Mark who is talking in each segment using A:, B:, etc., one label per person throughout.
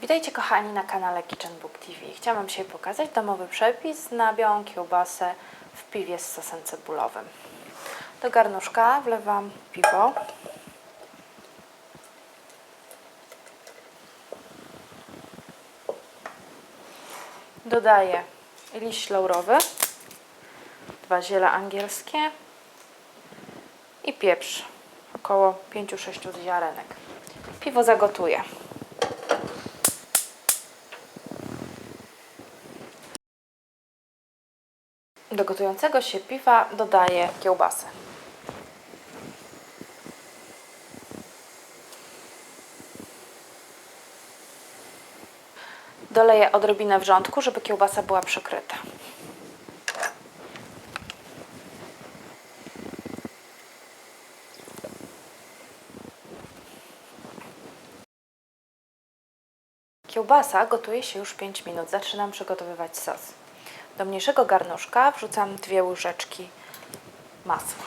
A: Witajcie kochani na kanale Kitchen Book TV. Chciałam dzisiaj pokazać domowy przepis na białą kiełbasę w piwie z sosem cebulowym. Do garnuszka wlewam piwo. Dodaję liść laurowy, dwa ziele angielskie i pieprz, około 5-6 ziarenek. Piwo zagotuję. Do gotującego się piwa dodaję kiełbasę. Doleję odrobinę wrzątku, żeby kiełbasa była przykryta. Kiełbasa gotuje się już 5 minut. Zaczynam przygotowywać sos. Do mniejszego garnuszka wrzucam dwie łyżeczki masła.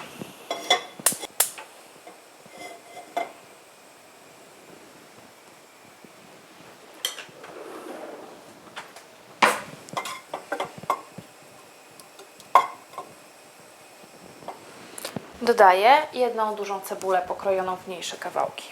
A: Dodaję jedną dużą cebulę pokrojoną w mniejsze kawałki.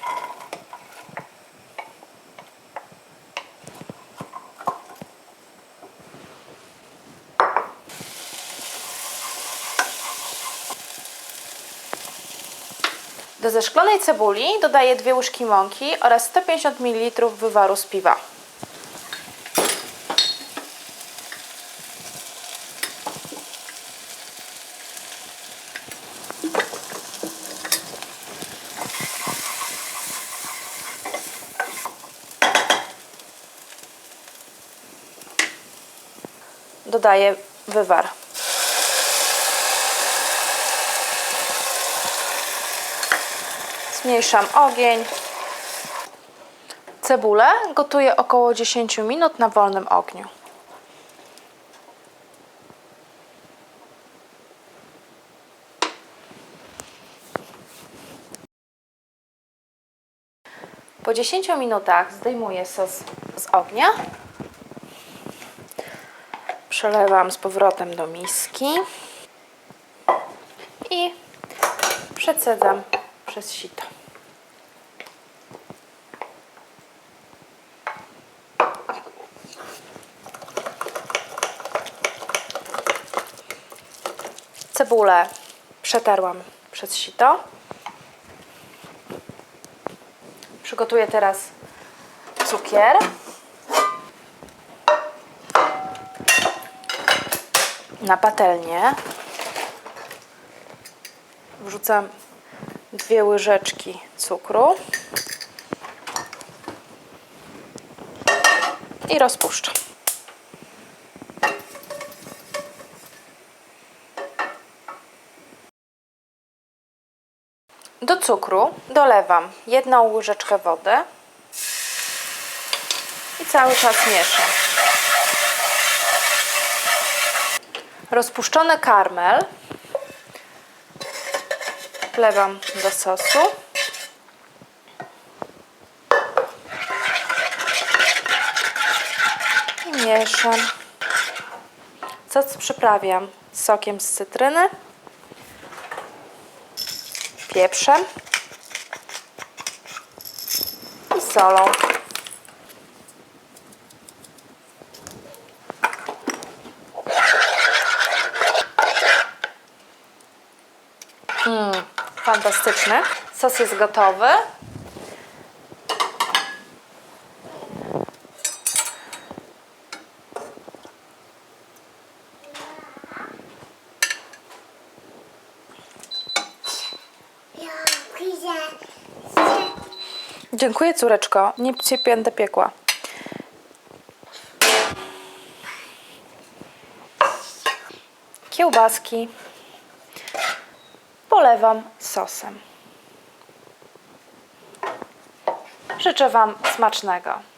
A: Do zeszklonej cebuli dodaję dwie łyżki mąki oraz 150 ml wywaru z piwa. Dodaję wywar. Zmniejszam ogień. Cebulę gotuję około 10 minut na wolnym ogniu. Po 10 minutach zdejmuję sos z ognia. Przelewam z powrotem do miski i przecedzam przez sito. Cebulę przetarłam przez sito. Przygotuję teraz cukier. Na patelnię wrzucam dwie łyżeczki cukru i rozpuszczam. Do cukru dolewam jedną łyżeczkę wody i cały czas mieszam. Rozpuszczony karmel wlewam do sosu. I mieszam. Sos przyprawiam sokiem z cytryny, pieprzem i solą. Fantastyczny. Sos jest gotowy. Dziękuję, córeczko. Nie cię będę piekła. Kiełbaski polewam sosem. Życzę Wam smacznego.